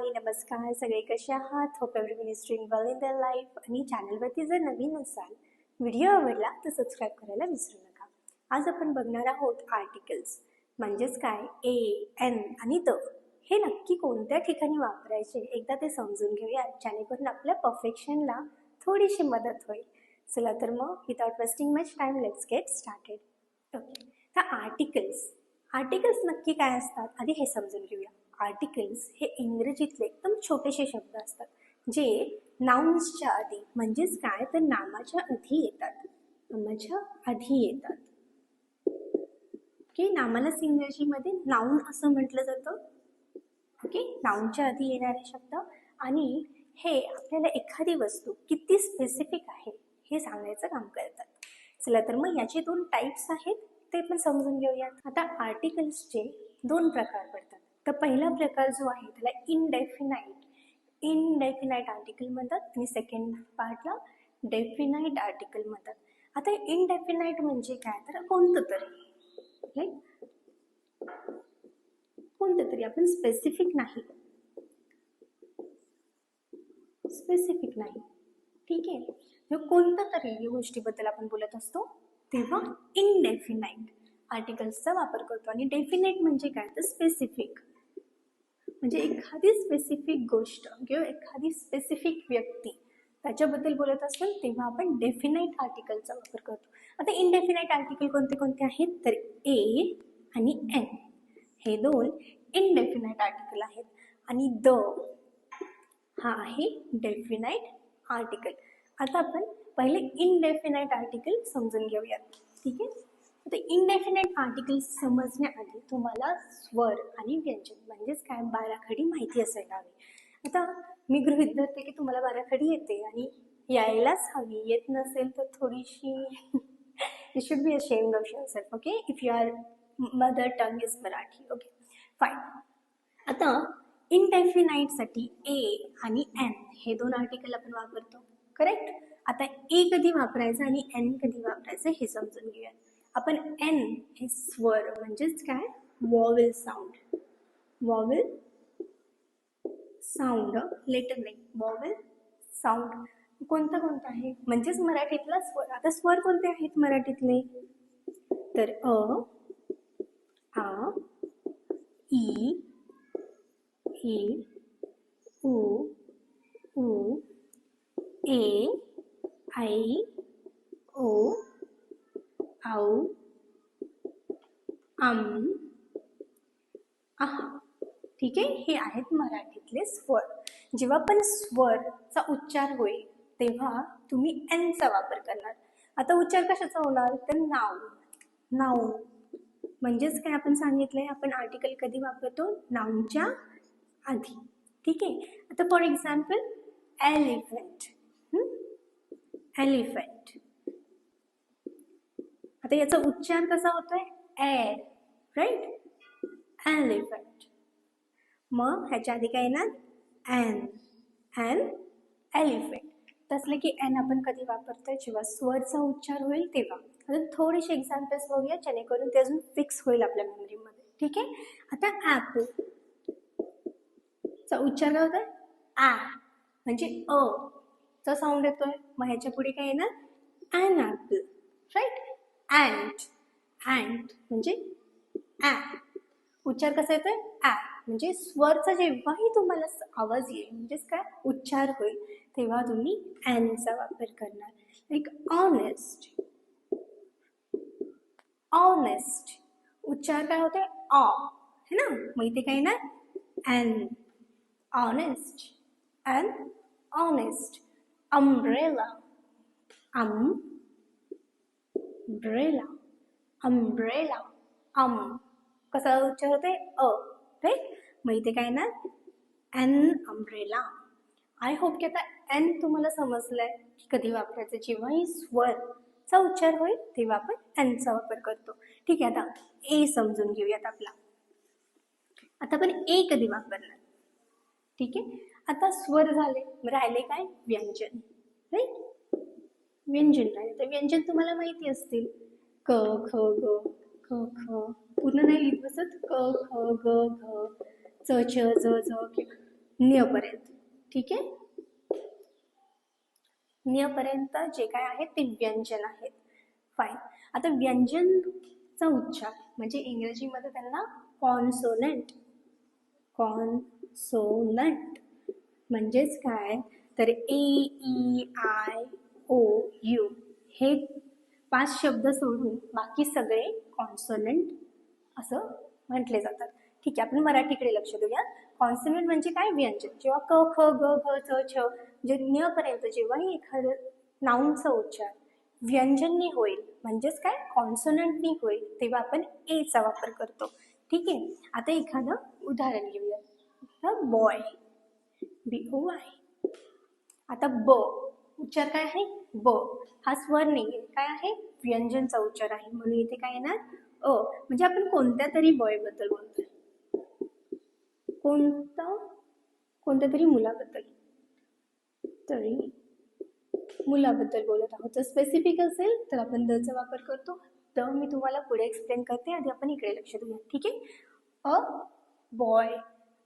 आणि नमस्कार. सगळे कसे आहात? Hope everyone ministry well in the life आणि चॅनलवरती जर नवीन असाल व्हिडिओ आवडला तर सबस्क्राईब करायला विसरू नका. आज आपण बघणार आहोत आर्टिकल्स म्हणजेच काय? ए एन आणि द. हे नक्की कोणत्या ठिकाणी वापरायचे? एकदा ते समजून घेऊया. जेणेकरून आपल्या परफेक्शनला थोडीशी मदत होईल. चला तर मग without wasting much time let's get started okay तर आर्टिकल्स आर्टिकल्स नक्की काय असतात? आधी हे समजून घेऊया. आर्टिकल्स हे इंग्रजीतले एकदम छोटेसे शब्द असतात जे नाउन्सच्या आधी म्हणजेच काय? तर नामाच्या आधी येतात. नामाच्या आधी येतात. ओके नामालाच इंग्रजीमध्ये नाऊन असं म्हटलं जातं. ओके नाऊनच्या आधी येणारे शब्द. आणि हे आपल्याला एखादी वस्तू किती स्पेसिफिक आहे हे सांगायचं काम करतात. चला तर मग याचे दोन टाईप्स आहेत ते पण समजून घेऊयात. आता आर्टिकल्सचे दोन प्रकार पडतात. तर पहिला प्रकार जो आहे त्याला इनडेफिनाईट इनडेफिनाईट आर्टिकल म्हणतात आणि सेकंड पार्टला डेफिनाईट आर्टिकल म्हणतात. आता इनडेफिनाईट म्हणजे काय? तर कोणतं तरी. राईट कोणतं तरी. आपण स्पेसिफिक नाही. स्पेसिफिक नाही. ठीक आहे? कोणत्या कोणतं तरी या गोष्टीबद्दल आपण बोलत असतो तेव्हा इनडेफिनाईट आर्टिकल्सचा वापर करतो. आणि डेफिनेट म्हणजे काय? तर स्पेसिफिक म्हणजे एखादी स्पेसिफिक गोष्ट किंवा एखादी स्पेसिफिक व्यक्ती त्याच्याबद्दल बोलत असेल तेव्हा आपण डेफिनाईट आर्टिकलचा वापर करतो. आता इनडेफिनाईट आर्टिकल कोणते कोणते आहेत? तर ए आणि एन हे दोन इनडेफिनाईट आर्टिकल आहेत. आणि द हा आहे डेफिनाईट आर्टिकल आता आपण पहिले इनडेफिनाईट आर्टिकल समजून घेऊयात. ठीक आहे? तर इनडेफिनेट आर्टिकल्स समजण्याआधी तुम्हाला स्वर आणि व्यंजन म्हणजेच काय? बाराखडी माहिती असायला हवी. आता मी गृहित धरते की तुम्हाला बाराखडी येते आणि यायलाच हवी. येत नसेल तर थोडीशी you should be ashamed of yourself okay if you are mother tongue is Marathi okay fine आता इनडेफिनाईटसाठी ए आणि एन हे दोन आर्टिकल आपण वापरतो. करेक्ट आता ए कधी वापरायचं आणि एन कधी वापरायचं हे समजून घेऊया आपण एन हे स्वर म्हणजेच काय? Vowel sound vowel sound letter नाही वॉवेल साऊंड कोणतं कोणतं आहे? म्हणजेच मराठीतला स्वर. आता स्वर कोणते आहेत मराठीतले? तर अ आ ई ई उ उ ए आई ओ औ आम आहा ठीक आहे? हे आहेत मराठीतले स्वर. जेव्हा पण स्वरचा उच्चार होईल तेव्हा तुम्ही एनचा वापर करणार. आता उच्चार कशाचा होणार? तर नाव. नाव. म्हणजेच काय आपण सांगितलंय? आपण आर्टिकल कधी वापरतो? नाऊनच्या आधी. ठीक आहे? आता फॉर एक्झाम्पल एलिफंट एलिफंट आता याचा उच्चार कसा होतोय? ए राईट एलिफंट मग ह्याच्या आधी काय येणार? एन एन एलिफंट तसलं की एन आपण कधी वापरतोय? जेव्हा स्वरचा उच्चार होईल तेव्हा. अजून थोडेसे एक्झाम्पल्स बघूया जेणेकरून ते अजून फिक्स होईल आपल्या मेमरीमध्ये ठीक आहे? आता ॲपल चा उच्चार काय होतोय? आ म्हणजे अ. चा साऊंड येतोय. मग ह्याच्या पुढे काय येणार? An apple right ant ant म्हणजे ॲ उच्चार कसा येतोय? ॲ म्हणजे स्वरचा जेव्हाही तुम्हाला आवाज येईल म्हणजेच काय? उच्चार होईल तेव्हा तुम्ही ॲनचा वापर करणार. लाईक ऑनेस्ट ऑनेस्ट उच्चार काय होते ऑ है ना? मग इथे काय येणार? An honest and honest umbrella umbrella umbrella um कसा उच्चार होते अ. राईट मग इथे काय ना? एन अम्ब्रेला आय होप की आता एन तुम्हाला समजलंय की कधी वापरायचं. जेव्हाही स्वरचा उच्चार होईल तेव्हा आपण एनचा वापर करतो. ठीक आहे आता ए समजून घेऊयात आपला. आता आपण ए कधी वापरणार? ठीक आहे? आता स्वर झाले. राहिले काय? व्यंजन. व्यंजन नाही तर व्यंजन तुम्हाला माहिती असतील. क ख ग ख ख. पूर्ण नाही लिहित बसत. क ख ग घ च छ ज ज नियपर्यंत ठीक आहे? नियपर्यंत जे काय आहे ते व्यंजन आहेत फाईन आता व्यंजनचा उच्चार म्हणजे इंग्रजीमध्ये त्यांना कॉन्सोनंट कॉन्सोनंट म्हणजेच काय? तर A E I O U. हे पाच शब्द सोडून बाकी सगळे कॉन्सोनंट असं म्हटले जातात. ठीक आहे आपण मराठीकडे लक्ष देऊया. कॉन्सोनंट म्हणजे काय? व्यंजन. जेव्हा क ख ग घ च छ म्हणजे जे न्यपर्यंत जेव्हाही एखादं नाऊनचा उच्चार व्यंजननी होईल म्हणजेच काय? कॉन्सोनंटनी होईल तेव्हा आपण एचा वापर करतो. ठीक आहे? आता एखादं उदाहरण घेऊया. बॉय बी ओ आय आता ब. उच्चार काय आहे? ब. हा स्वर नाही आहे काय आहे? व्यंजनचा उच्चार आहे. म्हणून इथे काय येणार? अ. म्हणजे आपण कोणत्या तरी बॉयबद्दल बोलतोय. कोणतं? कोणत्या तरी मुलाबद्दल. तरी मुलाबद्दल बोलत आहोत. जर स्पेसिफिक असेल तर आपण दचा वापर करतो. द मी तुम्हाला पुढे एक्सप्लेन करते. आधी आपण इकडे लक्ष देऊया. ठीक आहे? अ बॉय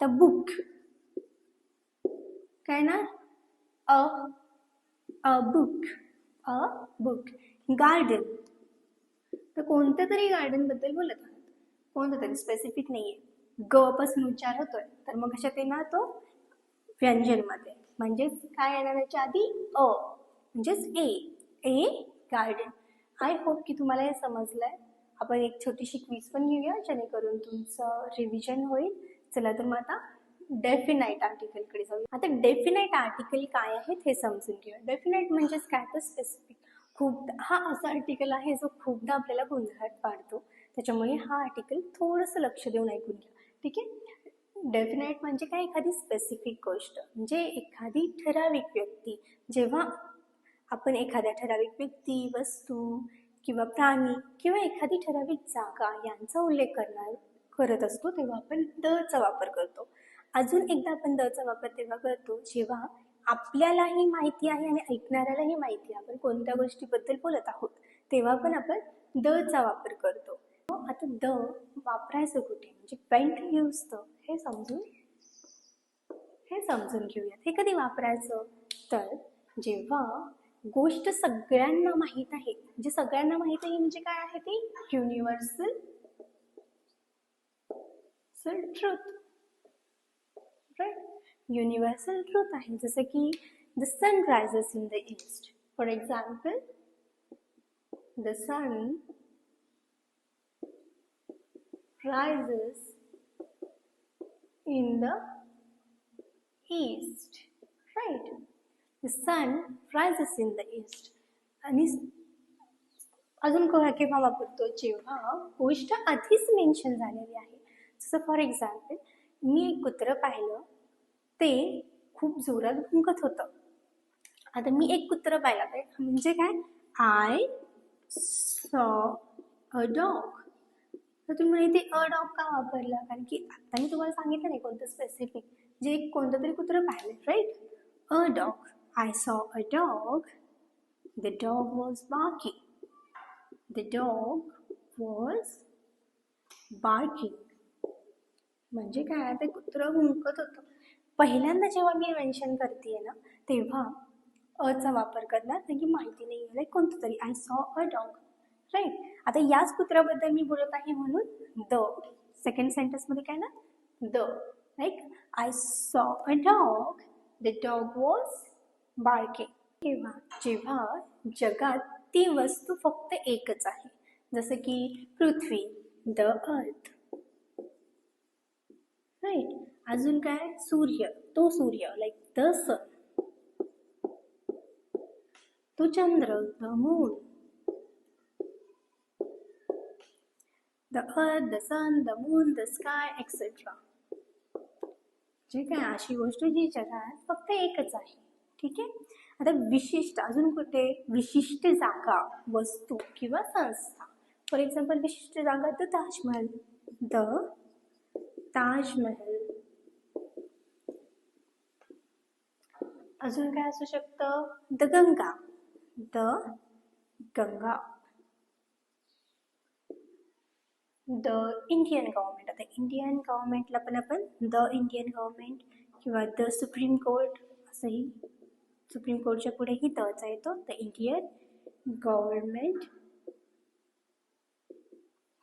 द बुक काय ना a a book a book garden तर कोणत्या तरी गार्डनबद्दल बोलत आहात. कोणतं तरी स्पेसिफिक नाही आहे ग पासून उच्चार होतोय. तर मग कशात येणार तो? व्यंजनमध्ये. म्हणजेच काय येणार याच्या आधी? अ. म्हणजेच a a garden I hope की तुम्हाला हे समजलं आहे आपण एक छोटीशी क्वीज पण घेऊया जेणेकरून तुमचं रिव्हिजन होईल. चला तर मग आता डेफिनाईट आर्टिकलकडे जाऊया. आता डेफिनाईट आर्टिकल काय आहेत हे समजून घेऊया. डेफिनाईट म्हणजेच काय? तर स्पेसिफिक खूप हा असा आर्टिकल आहे जो खूपदा आपल्याला गोंधळात पाडतो. त्याच्यामुळे हा आर्टिकल थोडंसं लक्ष देऊन ऐकून घ्या. ठीक आहे? डेफिनाईट म्हणजे काय? एखादी स्पेसिफिक गोष्ट. म्हणजे एखादी ठराविक व्यक्ती. जेव्हा आपण एखाद्या ठराविक व्यक्ती वस्तू किंवा प्राणी किंवा एखादी ठराविक जागा यांचा उल्लेख करणार करत असतो तेव्हा आपण दचा वापर करतो. अजून एकदा आपण दचा वापर तेव्हा करतो जेव्हा आपल्यालाही माहिती आहे आणि ऐकणाऱ्यालाही माहिती आहे आपण कोणत्या गोष्टीबद्दल बोलत आहोत तेव्हा पण आपण दचा वापर करतो. आता द वापरायचं कुठे? म्हणजे पेंट यूज द हे समजून हे समजून घेऊयात. हे कधी वापरायचं? तर जेव्हा गोष्ट सगळ्यांना माहीत आहे जे सगळ्यांना माहीत आहे म्हणजे काय आहे ती? Universal truth right universal truth आहे जसं की the sun rises in the east for example the sun rises in the east right the sun rises in the east आणि अजून केव्हा केव्हा वापरतो जेव्हा गोष्ट आधीच मेन्शन झालेली आहे जसं फॉर एक्झाम्पल मी एक कुत्रं पाहिलं. ते खूप जोरात भुंकत होतं. आता मी एक कुत्रं पाहिलं ते म्हणजे काय? आय सॉ अ डॉग तर तुम्ही म्हणे ते अ डॉग का वापरला? कारण की आत्ता मी तुम्हाला सांगितलं नाही कोणतं स्पेसिफिक जे एक कोणतं तरी कुत्रं पाहिलं right a dog I saw a dog the dog was barking the dog was barking म्हणजे काय? ते कुत्रं भुंकत होतं. पहिल्यांदा जेव्हा मी मेन्शन करते ना तेव्हा अचा वापर करणार कारण की माहिती नाही आहे कोणतं तरी I saw a dog right आता याच कुत्र्याबद्दल मी बोलत आहे म्हणून द सेकंड सेंटेन्समध्ये काय ना? The right I saw a dog the dog was Balke तेव्हा जेव्हा जगात ती वस्तू फक्त एकच आहे जसं की पृथ्वी द अर्थ राईट अजून काय? सूर्य. तो सूर्य. लाईक द सन तो चंद्र. The moon the earth the sun the moon the sky etcetera जे काय अशी गोष्ट जी जगात फक्त एकच आहे. ठीक आहे? आता विशिष्ट अजून कुठे? विशिष्ट जागा वस्तू किंवा संस्था. फॉर एक्झाम्पल विशिष्ट जागा द ताजमहल. द ताजमहल. अजून काय असू शकतं? The Ganga. The Ganga. The Indian government. आता इंडियन गव्हर्नमेंटला पण आपण द इंडियन गव्हर्नमेंट किंवा द सुप्रीम कोर्ट असंही सुप्रीम कोर्टच्या पुढेही दचा येतो. The Indian government.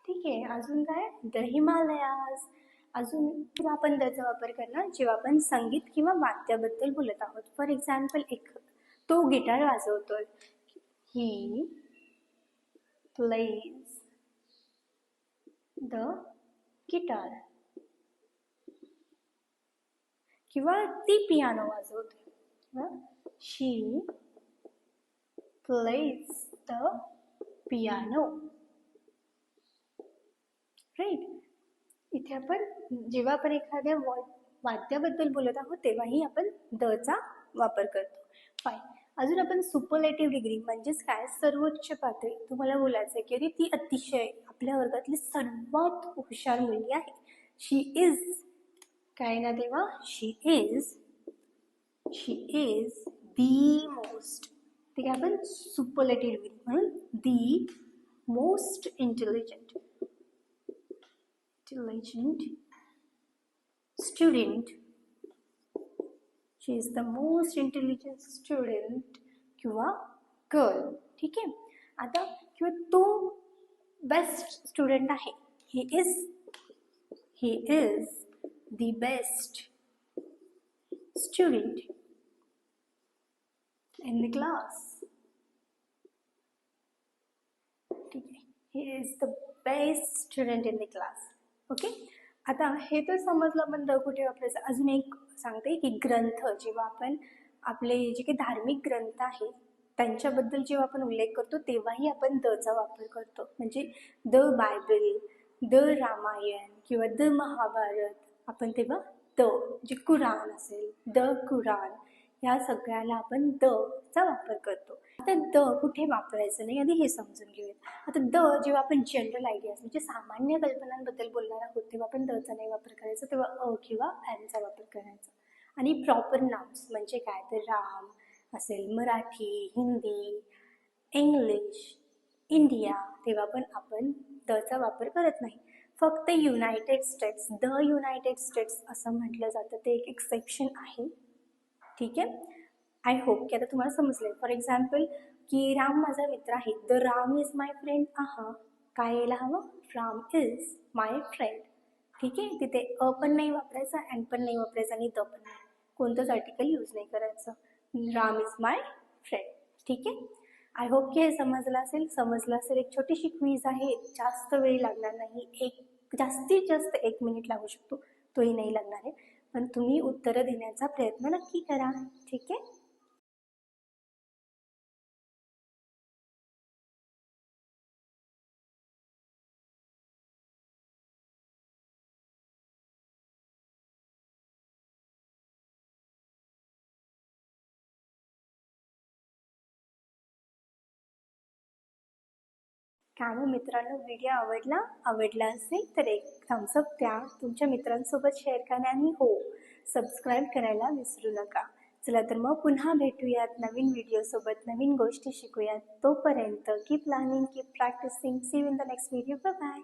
ठीक आहे अजून काय? द हिमालयाज. अजून किंवा आपण त्याचा वापर करणार जेव्हा आपण संगीत किंवा वाद्याबद्दल बोलत आहोत. फॉर एक्झाम्पल एक तो गिटार वाजवतोय. ही प्लेज द गिटार किंवा ती piano वाजवते she plays the piano right इथे आपण जेव्हा आपण एखाद्या वाद्याबद्दल बोलत आहोत तेव्हाही आपण दचा वापर करतो. फाईन अजून आपण सुपरलेटिव्ह डिग्री म्हणजेच काय? सर्वोच्च पातळी. तुम्हाला बोलायचं आहे की अरे ती अतिशय आपल्या वर्गातली सर्वात हुशार मुलगी आहे. शी इज काय ना तेव्हा? She is she is the most ठीक आहे आपण सुपरलेटिव्ह डिग्री म्हणून the most intelligent intelligent student. She is the most intelligent student किंवा गर्ल ठीक आहे आता किंवा तो बेस्ट स्टुडंट आहे he is he is the best student in the class ठीक आहे he is the best student in the class okay? आता हे तर समजलं आपण द कुठे वापरायचं अजून एक सांगते की ग्रंथ जेव्हा आपण आपले जे काही धार्मिक ग्रंथ आहेत त्यांच्याबद्दल जेव्हा आपण उल्लेख करतो तेव्हाही आपण दचा वापर करतो. म्हणजे द बायबल द रामायण किंवा द महाभारत आपण तेव्हा द जे कुराण असेल द कुराण ह्या सगळ्याला आपण द चा वापर करतो. आता द कुठे वापरायचं नाही? आधी हे समजून घेऊयात. आता द जेव्हा आपण जनरल आयडियाज म्हणजे सामान्य कल्पनांबद्दल बोलणार आहोत तेव्हा आपण दचा नाही वापर करायचा तेव्हा अ किंवा फॅनचा वापर करायचा. आणि प्रॉपर नाउन्स म्हणजे काय? तर राम असेल मराठी हिंदी इंग्लिश इंडिया तेव्हा पण आपण दचा वापर करत नाही. फक्त United States the United States असं म्हटलं जातं. ते एक एक्सेप्शन आहे. ठीक आहे? आय होप की आता तुम्हाला समजलं. फॉर एक्झाम्पल की राम माझा मित्र आहे. The Ram is my friend आहा काय यायला हवं? राम इज माय फ्रेंड ठीक आहे? तिथे अ पण नाही वापरायचं अँड पण नाही वापरायचं आणि द पण नाही. कोणतंच आर्टिकल यूज नाही करायचं. राम इज माय फ्रेंड ठीक आहे? आय होप की हे समजलं असेल. समजलं असेल एक छोटीशी क्वीज आहे. जास्त वेळ लागणार नाही. एक जास्तीत जास्त एक मिनिट लागू शकतो. तोही नाही लागणार आहे. पण तुम्ही उत्तरं देण्याचा प्रयत्न नक्की करा. ठीक आहे? काय मग मित्रांनो व्हिडिओ आवडला आवडला असेल तर एक थम्सअप द्या. तुमच्या मित्रांसोबत शेअर करा आणि हो सबस्क्राईब करायला विसरू नका. चला तर मग पुन्हा भेटूयात नवीन व्हिडिओसोबत नवीन गोष्टी शिकूयात तोपर्यंत keep learning keep practising see in the next video bye